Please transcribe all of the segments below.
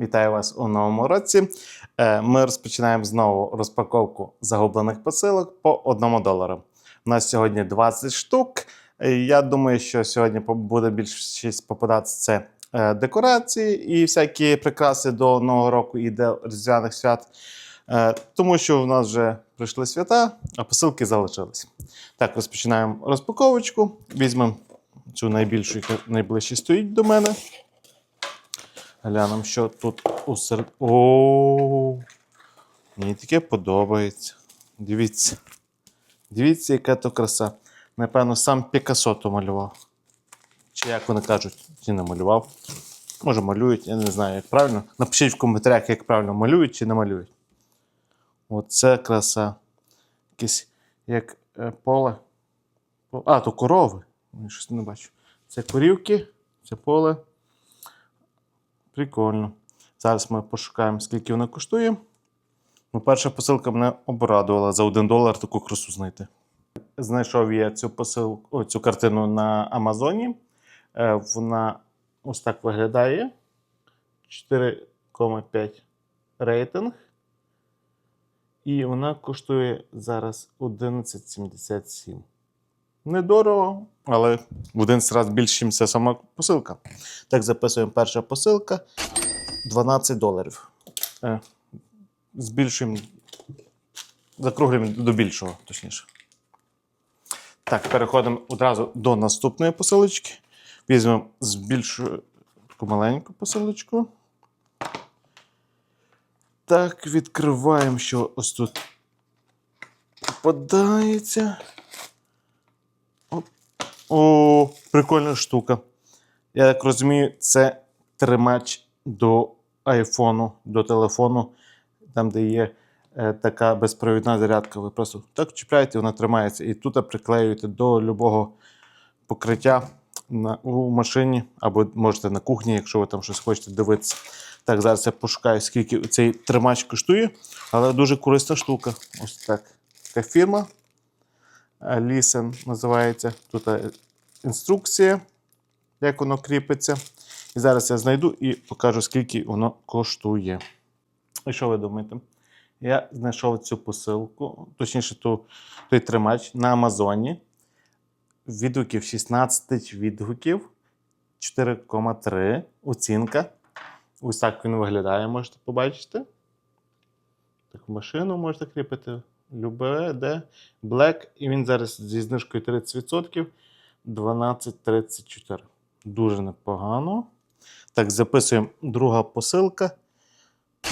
Вітаю вас у новому році. Е, Ми розпочинаємо знову розпаковку загублених посилок по 1 долару. У нас сьогодні 20 штук. Е, Я думаю, що сьогодні буде більшість попадатися це е, декорації і всякі прикраси до Нового року і до Різдвяних свят. Тому що в нас вже прийшли свята, а посилки залишились. Так, розпочинаємо розпаковочку. Візьмемо цю найбільшу, яка найближче стоїть до мене. Глянемо, що тут усеред. О, мені таке подобається. Дивіться. Дивіться, яка то краса. Напевно, сам Пікассо то малював. Чи як вони кажуть, чи не малював. Може, малюють, я не знаю, як правильно. Напишіть в коментарях, як правильно малюють чи не малюють. Оце краса. Якесь як е, поле. А, то корови. Я щось не бачу. Це корівки, це поле. Прикольно. Зараз ми пошукаємо, скільки вона коштує. Ну, перша посилка мене обрадувала за 1 долар таку красу знайти. Знайшов я цю посилку, цю картину на Амазоні. Е, вона ось так виглядає. 4,5 рейтинг. І вона коштує зараз 11,77. Недорого, але в 11 разів більше, ніж ця сама посилка. Так, записуємо перша посилка 12 доларів. Е, збільшуємо, закруглюємо до більшого, точніше. Так, переходимо одразу до наступної посилочки. Візьмемо збільшую таку маленьку посилочку. Так, відкриваємо, що ось тут попадається. О, прикольна штука. Я так розумію, це тримач до айфону, до телефону, там, де є е, така безпровідна зарядка. Ви просто так чіпляєте, вона тримається. І тут приклеюєте до любого покриття на, у машині, або можете на кухні, якщо ви там щось хочете дивитися. Так, зараз я пошукаю, скільки цей тримач коштує, але дуже корисна штука. Ось так. Така фірма. Лісен називається. Тут е, інструкція, як воно кріпиться. І зараз я знайду і покажу, скільки воно коштує. І що ви думаєте? Я знайшов цю посилку, точніше, ту, той тримач на Амазоні. Відгуків 16 відгуків, 4,3 оцінка. Ось так він виглядає, можете побачити. Таку машину можете кріпити. Любе, де. Black. І він зараз зі знижкою 30%. 12,34. Дуже непогано. Так, записуємо друга посилка.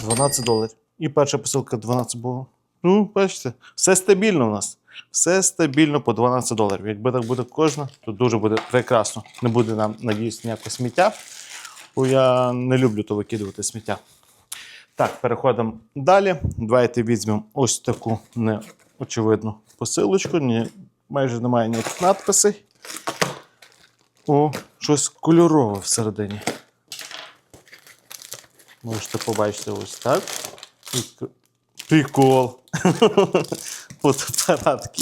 12 доларів. І перша посилка 12 було. Ну, бачите, все стабільно у нас. Все стабільно по 12 доларів. Якби так буде кожна, то дуже буде прекрасно. Не буде нам, надіюсь, ніякого сміття. Бо я не люблю то викидувати сміття. Так, переходимо далі. Давайте візьмемо ось таку неочевидну посилочку. Ні, майже немає ніяких надписей. О, щось кольорове всередині. Можете побачити ось так. Прикол. Фотоапарат.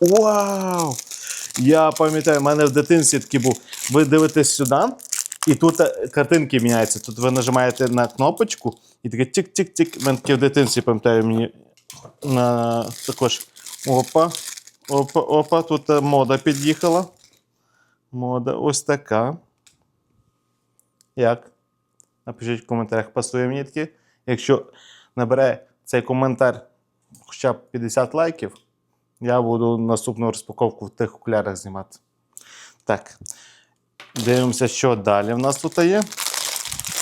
Вау! Я пам'ятаю, в мене в дитинстві такий був. Ви дивитесь сюди, і тут е, картинки міняються. Тут ви нажимаєте на кнопочку, і таке. В таке в дитинстві, пам'ятаю, мені на, також. Опа. Опа, опа, тут е, мода під'їхала. Мода ось така. Як? Напишіть в коментарях, пасує мені таке. Якщо набере цей коментар хоча б 50 лайків, я буду наступну розпаковку в тих окулярах знімати. Так. Дивимося, що далі в нас тут є.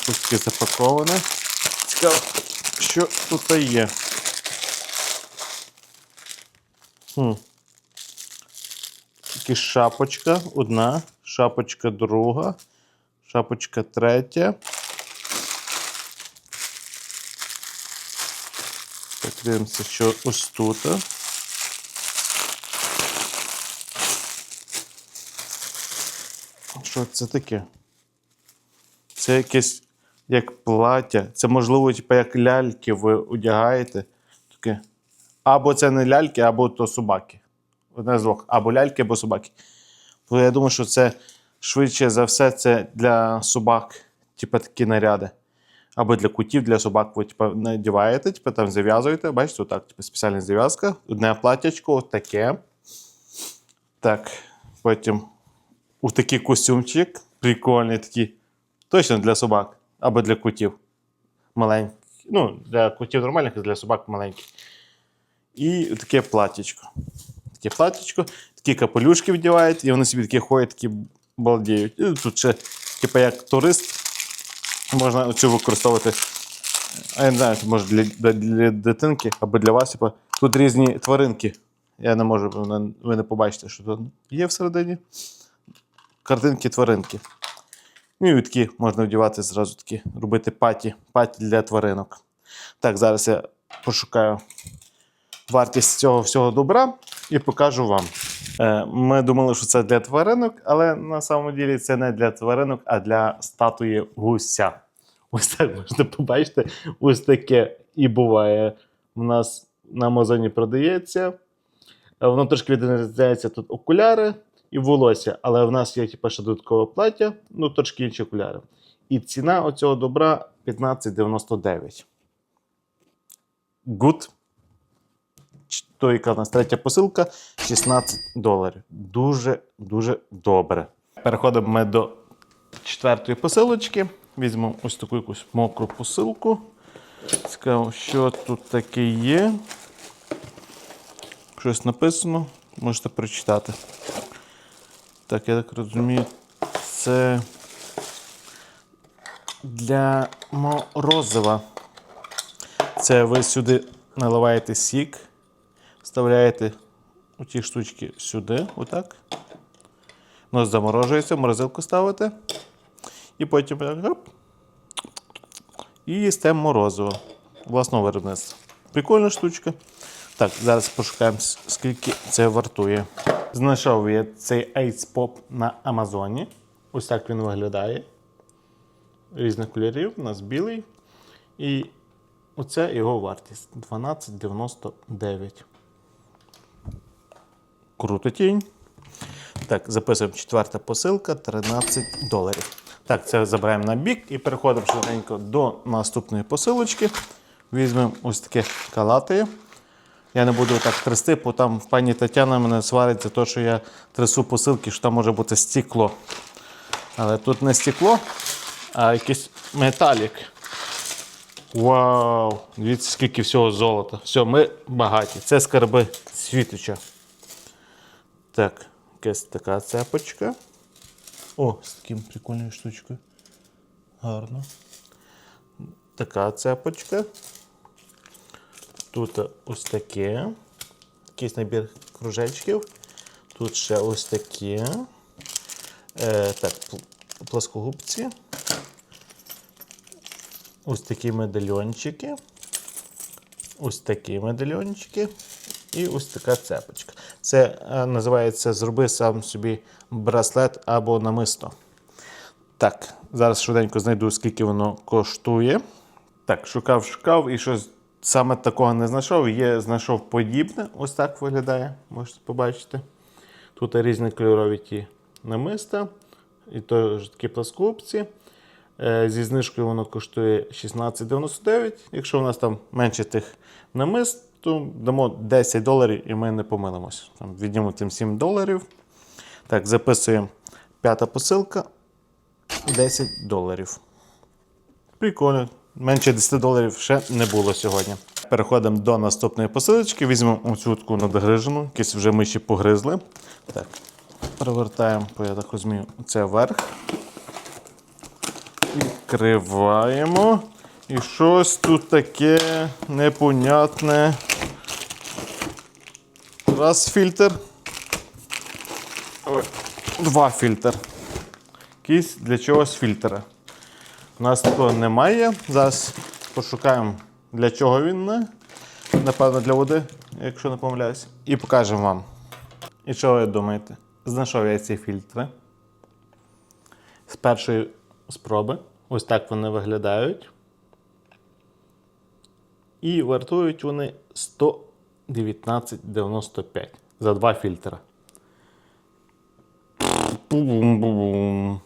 Тут таке запаковане. Цікаво, що тут є. Хм. Тільки шапочка одна, шапочка друга, шапочка третя. Так, дивимося, що ось тут. Що це таке? Це якесь як плаття. Це, можливо, типу, як ляльки ви одягаєте. Таке. Або це не ляльки, або то собаки. Одне з двох. Або ляльки, або собаки. Бо я думаю, що це швидше за все це для собак, типу такі наряди. або для кутів, для собак ви типу, надіваєте, типу, там зав'язуєте. Бачите, отак, типу, спеціальна зав'язка. Одне платячко, таке. Так, потім у такий костюмчик. Прикольний такий. Точно для собак або для котів. Маленький. Ну, для котів нормальних, а для собак маленький. І таке платічко. Таке платічко, такі капелюшки вдівають, і вони собі такі ходять, такі балдіють. І тут ще, типу, як турист, можна цю використовувати. А я не знаю, може для, для, для дитинки або для вас. Типу, тут різні тваринки. Я не можу, ви- ви не побачите, що тут є всередині. Картинки тваринки. Ну і такі можна вдівати зразу такі, робити паті, паті для тваринок. Так, зараз я пошукаю вартість цього всього добра і покажу вам. Е, Ми думали, що це для тваринок, але на самом ділі це не для тваринок, а для статуї гуся. Ось так можна побачити. Ось таке і буває. У нас на Амазоні продається. Е, Воно трошки відрізняється тут окуляри і волосся, але в нас є типу, ще додаткове плаття, ну трошки інші окуляри. І ціна оцього добра 15,99. Good. То, яка в нас третя посилка 16 доларів. Дуже дуже добре. Переходимо ми до четвертої посилочки. Візьмемо ось таку якусь мокру посилку. Цікаво, що тут таке є. Щось написано, можете прочитати. Так, я так розумію, це для морозива. Це ви сюди наливаєте сік, вставляєте оті штучки сюди, отак. Воно заморожується, в морозилку ставите. І потім гоп, і їсте морозиво власного виробництва. Прикольна штучка. Так, зараз пошукаємо, скільки це вартує. Знайшов я цей Ace Pop на Амазоні. Ось так він виглядає. Різних кольорів, у нас білий. І оце його вартість 12,99. Круто тінь. Так, записуємо четверта посилка 13 доларів. Так, це забираємо на бік і переходимо швиденько до наступної посилочки. Візьмемо ось таке калатає. Я не буду так трясти, бо там пані Тетяна мене сварить за те, що я трясу посилки, що там може бути стекло. Але тут не стекло, а якийсь металік. Вау! Дивіться, скільки всього золота. Все, ми багаті. Це скарби світоча. Так, якась така цепочка. О, з таким прикольною штучкою. Гарно. Така цепочка. Тут ось таке. Якийсь набір кружечків. Тут ще ось таке. Е, так, плоскогубці. Ось такі медальйончики. Ось такі медальйончики. І ось така цепочка. Це е, називається Зроби сам собі браслет або намисто. Так, зараз швиденько знайду, скільки воно коштує. Так, шукав, шукав і щось саме такого не знайшов. Є, знайшов подібне. Ось так виглядає, можете побачити. Тут різні кольорові ті намиста, і теж такі пласкопці. Е, Зі знижкою воно коштує 16,99. Якщо у нас там менше тих намист, то дамо 10 доларів і ми не помилимось. Там віднімо тим 7 доларів. Так, записуємо п'ята посилка 10 доларів. Прикольно. Менше 10 доларів ще не було сьогодні. Переходимо до наступної посилочки. Візьмемо оцю таку надгрижену, якісь вже миші погризли. Так, перевертаємо, я так розумію, це вверх. Відкриваємо. І щось тут таке непонятне. Раз фільтр. Два фільтр. Якийсь для чогось фільтра. У нас такого немає. Зараз пошукаємо, для чого він. не. Напевно, для води, якщо не помиляюсь. І покажемо вам. І що ви думаєте? Знайшов я ці фільтри. З першої спроби. Ось так вони виглядають. І вартують вони 119,95 за два фільтри. Бу-бум-бу-бум.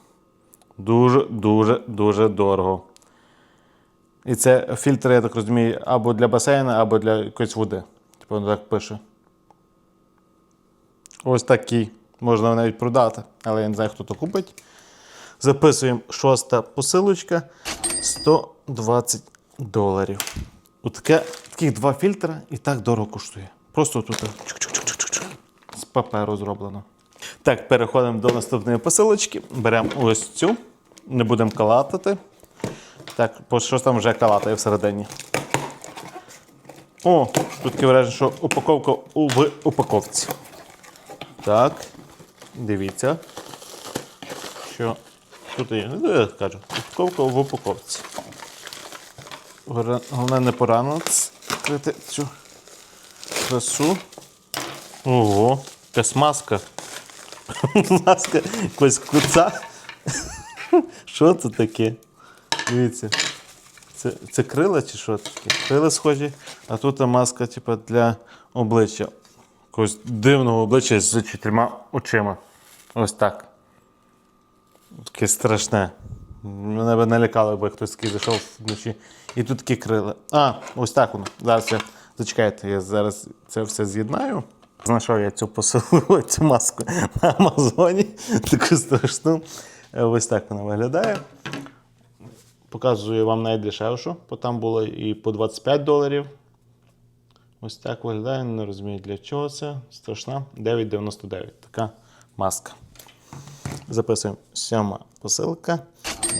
Дуже, дуже, дуже дорого. І це фільтр, я так розумію, або для басейну, або для якоїсь води. Типу воно так пише. Ось такий. Можна навіть продати, але я не знаю, хто то купить. Записуємо шоста посилочка 120 доларів. Отаке, таких два фільтри і так дорого коштує. Просто тут з паперу зроблено. Так, переходимо до наступної посилочки. Беремо ось цю, не будемо калатати. Так, бо щось там вже калатає всередині. О, тут таке враження, що упаковка в упаковці. Так, дивіться. Що тут є? Ну, я кажу, упаковка в упаковці. Головне не порано відкрити цю красу. Ого, якась маска. маска якогось куца. Що це таке? Дивіться. Це, це крила чи що таке? Крила схожі, а тут маска, типу, для обличчя. Якогось дивного обличчя з чотирма очима. Ось так. Таке страшне. Мене б налякало, якби хтось такий зайшов вночі. І тут такі крила. А, ось так воно. Зараз я. Зачекайте, я зараз це все з'єднаю. Знайшов я цю посилу, цю маску на Амазоні. Таку страшну. Е, Ось так вона виглядає. Показую вам найдешевшу, бо там було і по 25 доларів. Ось так виглядає, не розумію для чого це. Страшна. 9,99. Така маска. Записуємо сьома посилка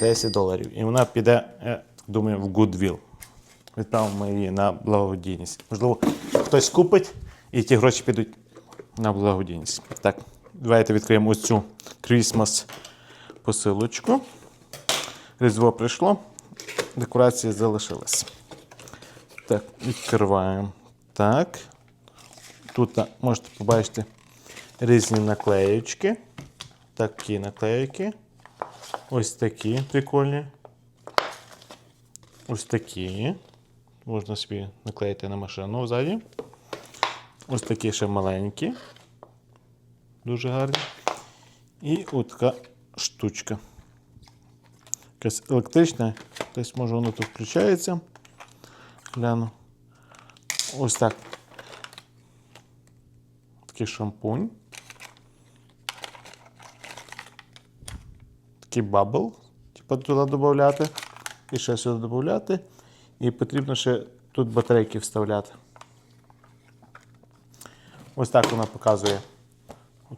10 доларів. І вона піде, я думаю, в Goodwill. Відправимо її на благодійність. Можливо, хтось купить і ті гроші підуть на благодійність. Так, давайте відкриємо ось цю Christmas посилочку. Різдво прийшло, декорації залишились. Так, відкриваємо. Так. Тут можете побачити різні наклеєчки. Такі наклейки. Ось такі прикольні. Ось такі. Можна собі наклеїти на машину ззаді. Ось такі ще маленькі. Дуже гарні. І от штучка. Якась електрична. Десь може воно тут включається. Гляну. Ось так. Такий шампунь. Такий бабл. Типу туди додати. І ще сюди додати. І потрібно ще тут батарейки вставляти. Ось так вона показує.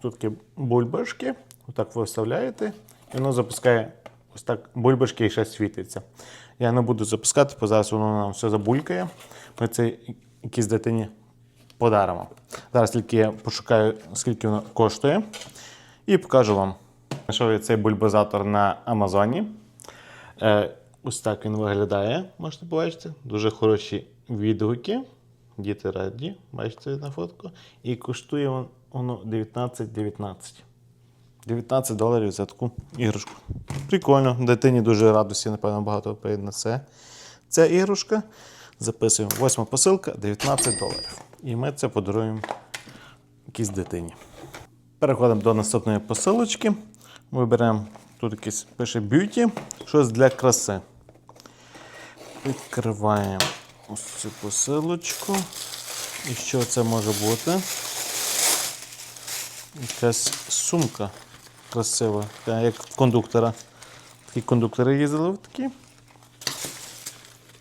Тут такі бульбашки. Отак ви вставляєте. І воно запускає ось так бульбашки і ще світиться. Я не буду запускати, бо зараз воно нам все забулькає. Ми це якійсь дитині подаримо. Зараз тільки я пошукаю, скільки воно коштує. І покажу вам. Знайшов я цей бульбазатор на Амазоні. Е, ось так він виглядає, можете побачити. Дуже хороші відгуки. Діти раді, бачите на фотку. І коштує воно 19,19. 19 доларів за таку іграшку. Прикольно. Дитині дуже радості, напевно, багато принесе. Ця іграшка. Записуємо. Восьма посилка 19 доларів. І ми це подаруємо якійсь дитині. Переходимо до наступної посилочки. Виберемо тут якийсь пише б'юті, щось для краси. Відкриваємо ось цю посилочку. І що це може бути? Якась сумка красива, така, як кондуктора. Такі кондуктори їздили в такі.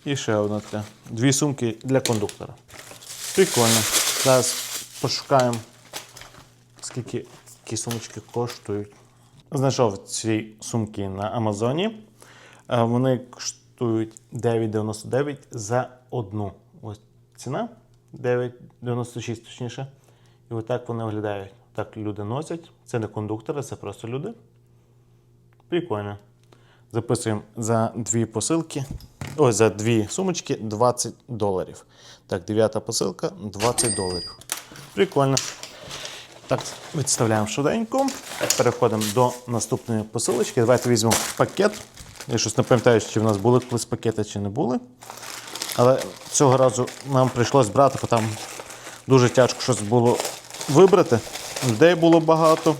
І ще одна така. Дві сумки для кондуктора. Прикольно. Зараз пошукаємо, скільки такі сумочки коштують. Знайшов ці сумки на Амазоні. Е, Вони коштують 9,99 за одну. Ось ціна 9,96 точніше. І отак вони виглядають. Так люди носять. Це не кондуктори, це просто люди. Прикольно. Записуємо за дві посилки. Ой, за дві сумочки 20 доларів. Так, дев'ята посилка 20 доларів. Прикольно. Так, відставляємо швиденько. Переходимо до наступної посилочки. Давайте візьмемо пакет. Я щось не пам'ятаю, чи в нас були колись пакети, чи не були. Але цього разу нам прийшлось брати, бо там дуже тяжко щось було вибрати. Людей було багато.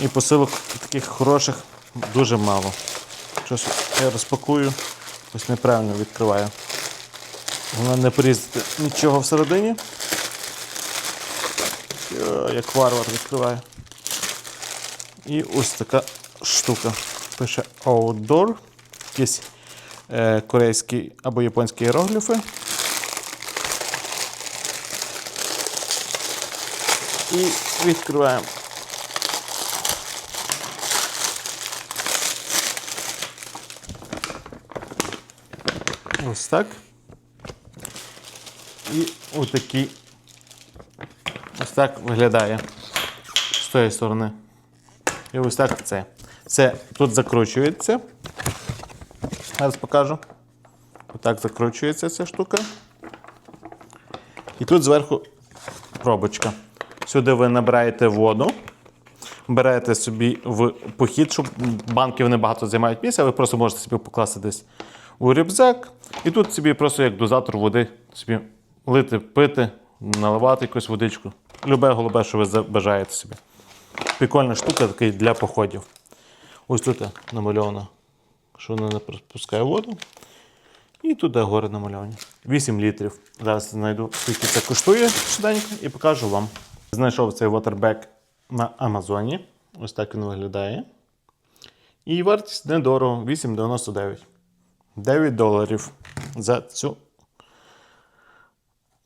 І посилок таких хороших дуже мало. Щось я розпакую Ось неправильно відкриваю. Головне не порізати нічого всередині. Як варвар відкриваю. І ось така штука. Пише Outdoor. Якісь е, корейські або японські іерогліфи. І відкриваємо. Ось так. І отакий. Ось так виглядає з тої сторони. І ось так це. Це тут закручується. Зараз покажу. Отак закручується ця штука. І тут зверху пробочка. Сюди ви набираєте воду, берете собі в похід, щоб банки вони багато займають місця, ви просто можете собі покласти десь у рюкзак. І тут собі просто як дозатор води собі лити, пити, наливати якусь водичку. Любе голубе, що ви забажаєте собі. Прикольна штука такий для походів. Ось тут намальовано, що вона не пропускає воду. І туди гори намальовані. 8 літрів. Зараз знайду, скільки це коштує швиденько і покажу вам. Знайшов цей waterback на Амазоні. Ось так він виглядає. І вартість недорого 8,99. 9 доларів за цю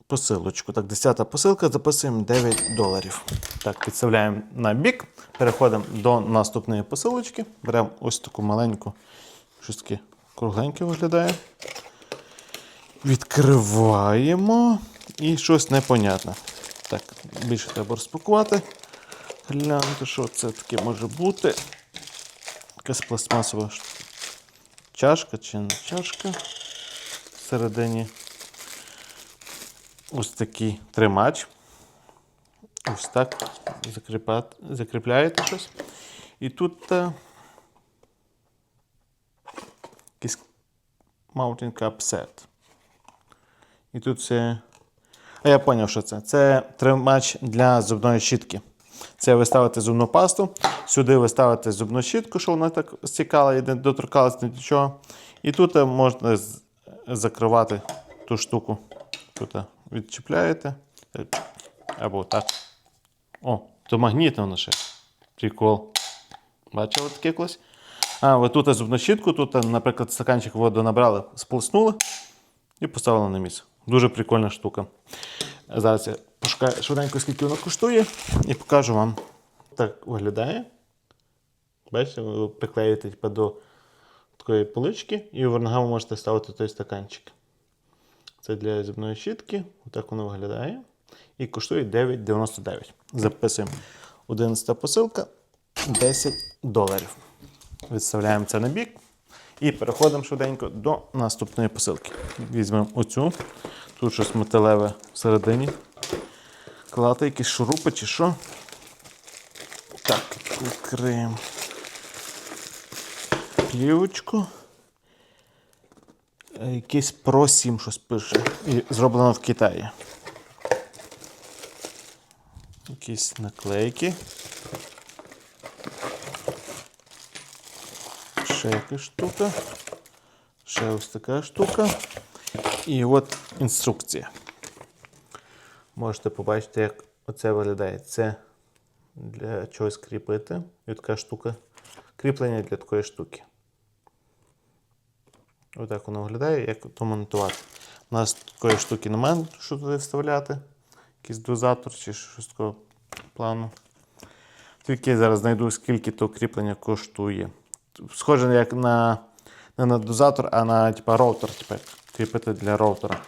посилочку. Так, 10 посилка, записуємо 9 доларів. Так, підставляємо на бік. Переходимо до наступної посилочки. Беремо ось таку маленьку, щось таке кругленьке виглядає. Відкриваємо і щось непонятне. Так, більше треба розпакувати. Глянути, що це таке може бути. Якась пластмасова чашка чи не чашка. Всередині ось такий тримач. Ось так закріпляєте щось. І тут е, якийсь mounting cup set. І тут це. А я зрозумів, що це. Це тримач для зубної щітки. Це ви ставите зубну пасту, сюди ви ставите зубну щітку, щоб вона так стікала і не доторкалась ні до чого. І тут е, можна закривати ту штуку. Тут е, відчіпляєте. Е, Або так. О, то магнітно воно ще. Прикол. Бачили таке колись? А, ви тут зубну щітку, тут, наприклад, стаканчик воду набрали, сполоснули і поставили на місце. Дуже прикольна штука. Зараз я пошукаю швиденько, скільки воно коштує, і покажу вам. Так виглядає. Бачите, ви приклеюєте типу, до такої полички, і ногами можете ставити той стаканчик. Це для зубної щітки. Отак воно виглядає. І коштує 9,99. Записуємо 11 посилка 10 доларів. Відставляємо це на бік. І переходимо швиденько до наступної посилки. Візьмемо оцю. Тут щось металеве всередині. Клати якісь шурупи чи що. Так, відкриємо плівочку. Е, Якийсь Pro 7 щось пише. І зроблено в Китаї. Якісь наклейки. Ще штука. Ще ось така штука. І от інструкція. Можете побачити, як оце виглядає. Це для чогось кріпити. І така штука. Кріплення для такої штуки. Отак воно виглядає, як то монтувати. У нас такої штуки немає, що туди вставляти. Якийсь дозатор чи щось такого плану. Тільки я зараз знайду, скільки то кріплення коштує. Схоже як на не на дозатор, а на типа, роутер. Типа, кріпити для роутера.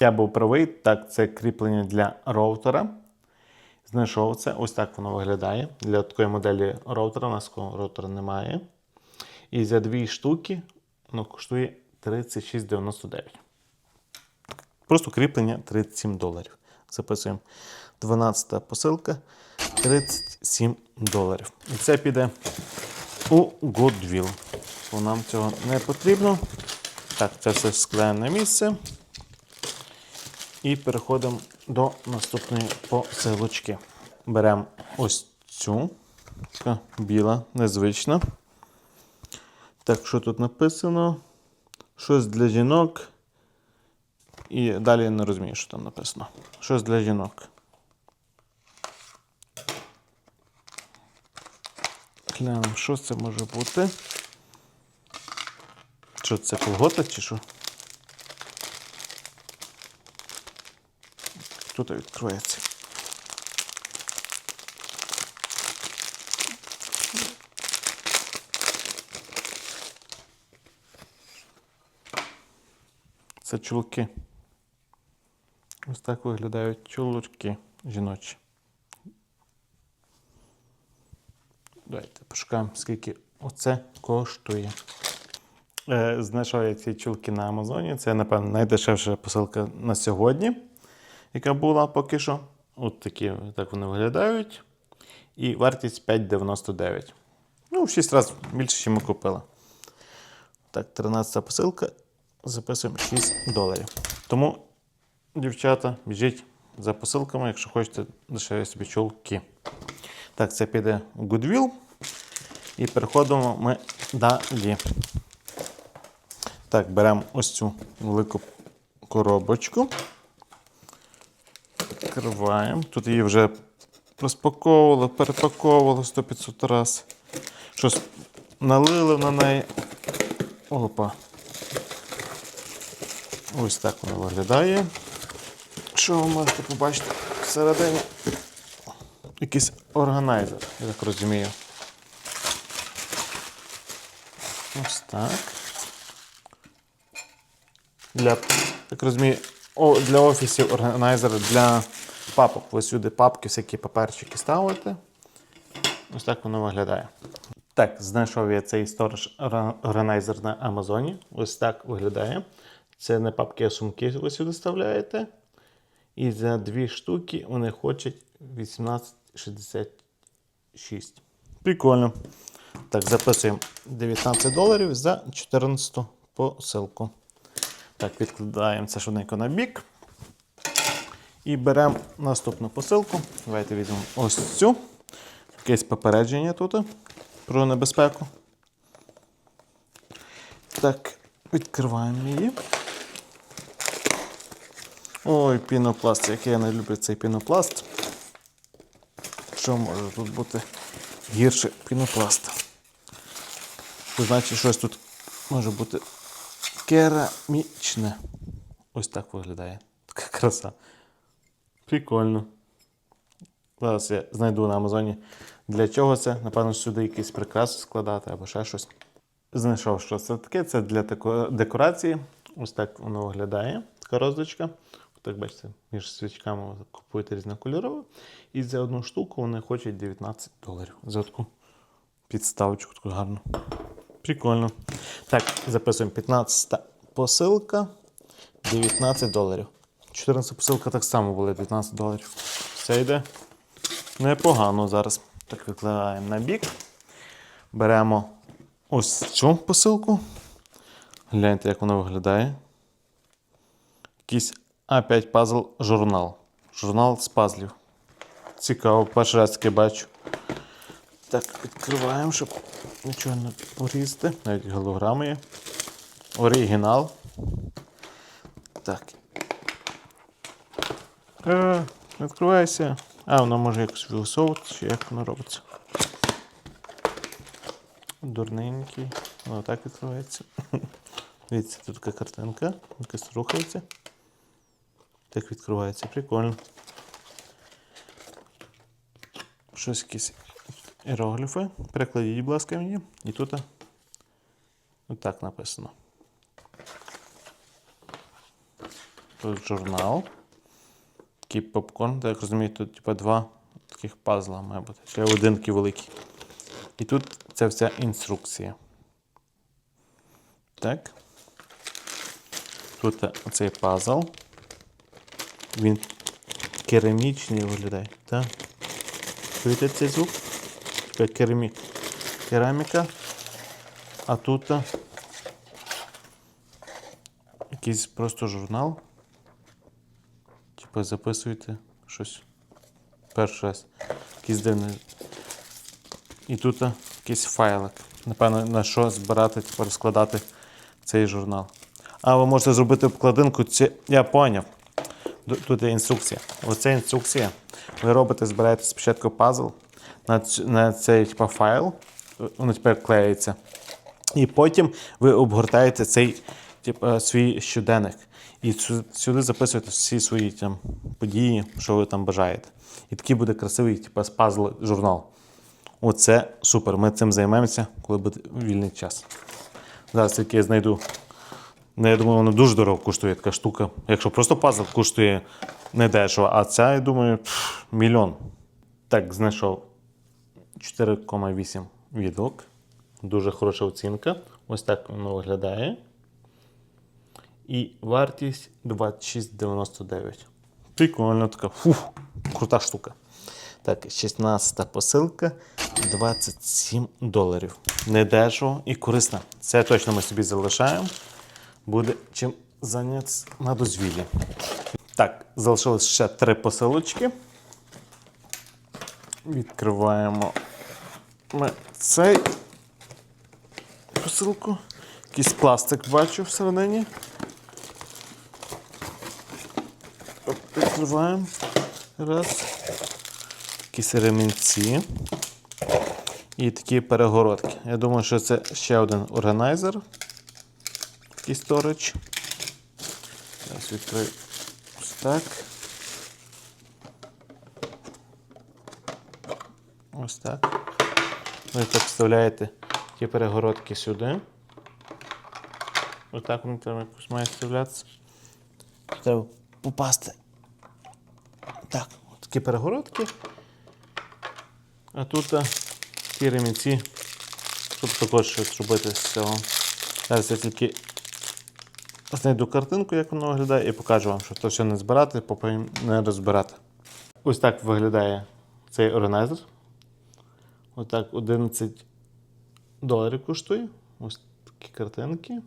Я був правий, так, це кріплення для роутера. Знайшов це. Ось так воно виглядає. Для такої моделі роутера. У нас роутера немає. І за дві штуки воно коштує 36,99. Просто кріплення 37 доларів. Записуємо 12 посилка 37 доларів. І це піде у Goodwill. Бо нам цього не потрібно. Так, це все склеїмо на місце. І переходимо до наступної посилочки. Беремо ось цю. Така біла, незвична. Так, що тут написано? Щось для жінок. І далі я не розумію, що там написано. Щось для жінок. Глянемо, що це може бути. Що це колгота чи що? Тут відкроється. Це чулки. Ось так виглядають чулочки жіночі. Давайте пошукаємо, скільки оце коштує. Е, знайшов я ці чулки на Амазоні. Це, напевно, найдешевша посилка на сьогодні, яка була поки що. От такі так вони виглядають. І вартість 5,99. Ну, в 6 разів більше, ніж ми купили. Так, 13 посилка. Записуємо 6 доларів. Тому, дівчата, біжіть за посилками, якщо хочете дешеві собі чулки. Так, це піде Goodwill. І переходимо ми далі. Так, беремо ось цю велику коробочку. Відкриваємо. Тут її вже розпаковували, перепаковували 100-500 раз. Щось налили на неї. Опа. Ось так вона виглядає. Що ви можете побачити всередині? Якийсь органайзер, я так розумію. Ось так. Для, так розумію, о, для офісів органайзер для папок. Ви сюди папки, всякі паперчики ставите. Ось так воно виглядає. Так, знайшов я цей сторож органайзер на Амазоні. Ось так виглядає. Це не папки, а сумки ви сюди вставляєте. І за дві штуки вони хочуть 18,66. Прикольно. Так, записуємо 19 доларів за 14 посилку. Так, відкладаємо це швиденько на бік. І беремо наступну посилку. Давайте візьмемо ось цю. Якесь попередження тут про небезпеку. Так, відкриваємо її. Ой, пінопласт, як я не люблю цей пінопласт. Що може тут бути гірше пінопласта? Значить, щось тут може бути керамічне. Ось так виглядає. Така краса. Прикольно. Зараз я знайду на Амазоні. Для чого це? Напевно, сюди якісь прикраси складати або ще щось. Знайшов, що це таке. Це для декорації. Ось так воно виглядає. Така роздочка. Так, бачите, між свічками купуєте різнокольорове. І за одну штуку вони хочуть 19 доларів. За таку підставочку таку гарну. Прикольно. Так, записуємо 15 посилка 19 доларів. 14 посилка так само була 19 доларів. Все йде непогано зараз. Так, викладаємо на бік. Беремо ось цю посилку. Гляньте, як вона виглядає. Якийсь А5 пазл журнал. Журнал з пазлів. Цікаво, перший раз таке бачу. Так, відкриваємо, щоб нічого не порізати. Навіть голограми є. Оригінал. Так. Е, відкривайся. А, воно може якось висовувати, чи як воно робиться. Дурненький. Воно так відкривається. Дивіться, тут така картинка, якась рухається. Так відкривається, прикольно. Щось якісь іерогліфи. Перекладіть, будь ласка, мені. І тут отак написано. Тут журнал. Такий попкорн, так розумію, тут типа два таких пазла має бути. Ще один такий великий. І тут ця вся інструкція. Так. Тут оцей пазл. Він керамічний виглядає. Так. Чуєте цей звук? Така керамі... кераміка. А тут якийсь просто журнал. Типа записуєте щось. Перший раз. Якийсь дивний. І тут якийсь файлик. Напевно, на що збирати, типу, розкладати цей журнал. А ви можете зробити обкладинку. Це я поняв. Тут є інструкція. Оце інструкція. Ви робите, збираєте спочатку пазл на, на цей типа, файл, воно тепер клеїться. І потім ви обгортаєте цей типу, свій щоденник. І сюди записуєте всі свої там, події, що ви там бажаєте. І такий буде красивий, типу, пазл журнал. Оце супер. Ми цим займемося, коли буде вільний час. Зараз тільки я знайду. Ну, я думаю, воно дуже дорого коштує така штука. Якщо просто пазл коштує не дешево, а ця, я думаю, пф, мільйон. Так, знайшов 4,8 відгук. Дуже хороша оцінка. Ось так воно виглядає. І вартість 26,99. Прикольно така. Фух, крута штука. Так, 16 посилка 27 доларів. Недешево і корисно. Це точно ми собі залишаємо. Буде чим зайнятися на дозвіллі. Так, залишилось ще три посилочки. Відкриваємо ми цей посилку. Якийсь пластик бачу всередині. Відкриваємо. Раз. Якісь ремінці. І такі перегородки. Я думаю, що це ще один органайзер. Такий сторич. Зараз відкрию ось так. Ось так. Ви так вставляєте ті перегородки сюди. Ось так вони там якось має вставлятися. Треба попасти. Так, такі перегородки. А тут а, ті ремінці, щоб також щось робити з цього. Зараз я тільки знайду картинку, як воно виглядає, і покажу вам, що то все не збирати, потім не розбирати. Ось так виглядає цей органайзер. Ось так 11 доларів коштує. Ось такі картинки,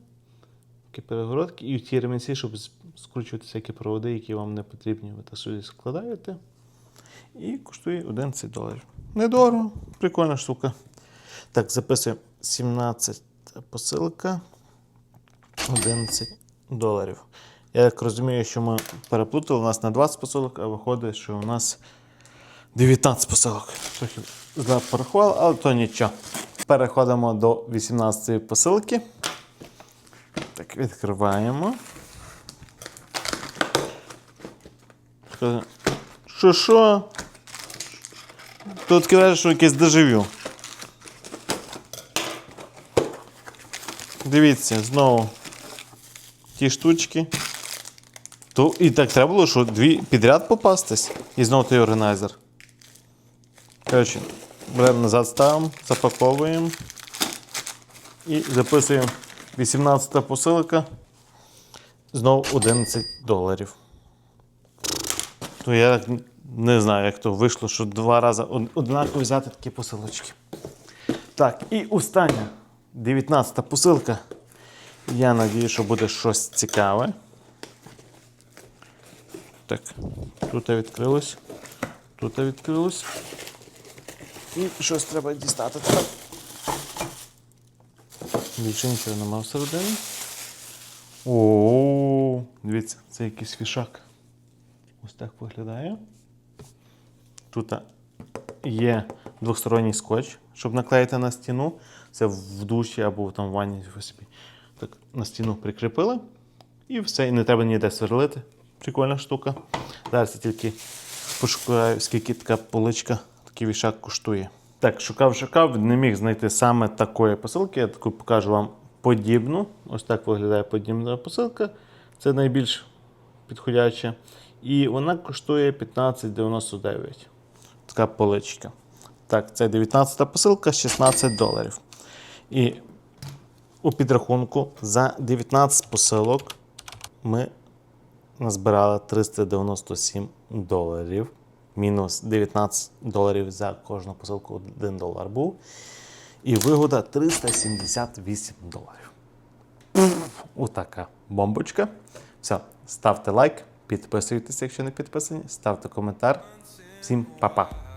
такі перегородки. І ті ремінці, щоб скручувати всякі проводи, які вам не потрібні, ви так сюди складаєте. І коштує 11 доларів. Недорого, прикольна штука. Так, записуємо 17 посилка. 11 доларів. Я так розумію, що ми переплутали. У нас на 20 посилок, а виходить, що у нас 19 посилок. Трохи зле порахували, але то нічого. Переходимо до 18 посилки. Так, відкриваємо. Що- Що? Тут каже, що якесь дежавю. Дивіться, знову ті штучки. То і так треба було, що дві підряд попастись. І знову той органайзер. Коротше, беремо назад ставимо, запаковуємо і записуємо 18 посилка. Знову 11 доларів. То я не знаю, як то вийшло, що два рази однаково взяти такі посилочки. Так, і остання 19 посилка. Я надію, що буде щось цікаве. Так, тут відкрилось. Тут відкрилось. І щось треба дістати. тепер. Більше нічого нема всередині. О, дивіться, це якийсь фішак. Ось так виглядає. Тут є двосторонній скотч, щоб наклеїти на стіну. Це в душі або там в ванні собі. Так, на стіну прикріпили. І все, і не треба ніде сверлити. Прикольна штука. Зараз я тільки пошукаю, скільки така поличка, такий вішак коштує. Так, шукав, шукав, не міг знайти саме такої посилки. Я таку покажу вам подібну. Ось так виглядає подібна посилка. Це найбільш підходяча. І вона коштує 15,99. Така поличка. Так, це 19 посилка, 16 доларів. І у підрахунку за 19 посилок ми назбирали 397 доларів. Мінус 19 доларів за кожну посилку 1 долар був. І вигода 378 доларів. Отака бомбочка. Все, ставте лайк, підписуйтесь, якщо не підписані, ставте коментар. Всім па-па.